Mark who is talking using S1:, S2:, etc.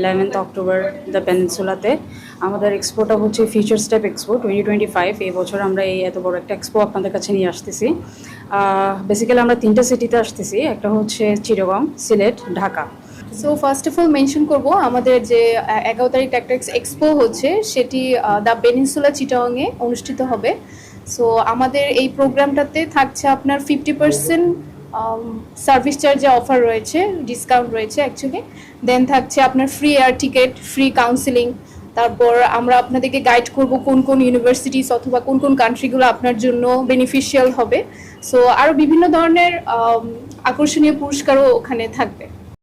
S1: Eleventh October the পেনিনসুলাতে আমাদের এক্সপোটা হচ্ছে future step expo twenty twenty five এই বছর আমরা এই এত বড় একটা এক্সপো আপনাদের কাছে নিয়ে আসতেছি। বেসিক্যালি আমরা তিনটা সিটিতে আসতেছি। একটা হচ্ছে Chittagong Sylhet Dhaka
S2: so first of all mention করব, আমাদের যে এগারো তারিখ একটা এক্সপো হচ্ছে। সেটি দ্য পেনিনসুলা চিটাংয়ে অনুষ্ঠিত হবে। সো আমাদের এই প্রোগ্রামটাতে থাকছে আপনার ফিফটি পার্সেন্ট সার্ভিস চার্জে অফার রয়েছে ডিসকাউন্ট রয়েছে অ্যাকচুয়ালি দেন থাকছে আপনার free air ticket free counselling তারপর আমরা আপনাদেরকে গাইড করব কোন কোন ইউনিভার্সিটিস অথবা কোন কোন কান্ট্রিগুলো আপনার জন্য বেনিফিশিয়াল হবে। সো আরও বিভিন্ন ধরনের আকর্ষণীয় পুরস্কারও ওখানে থাকবে।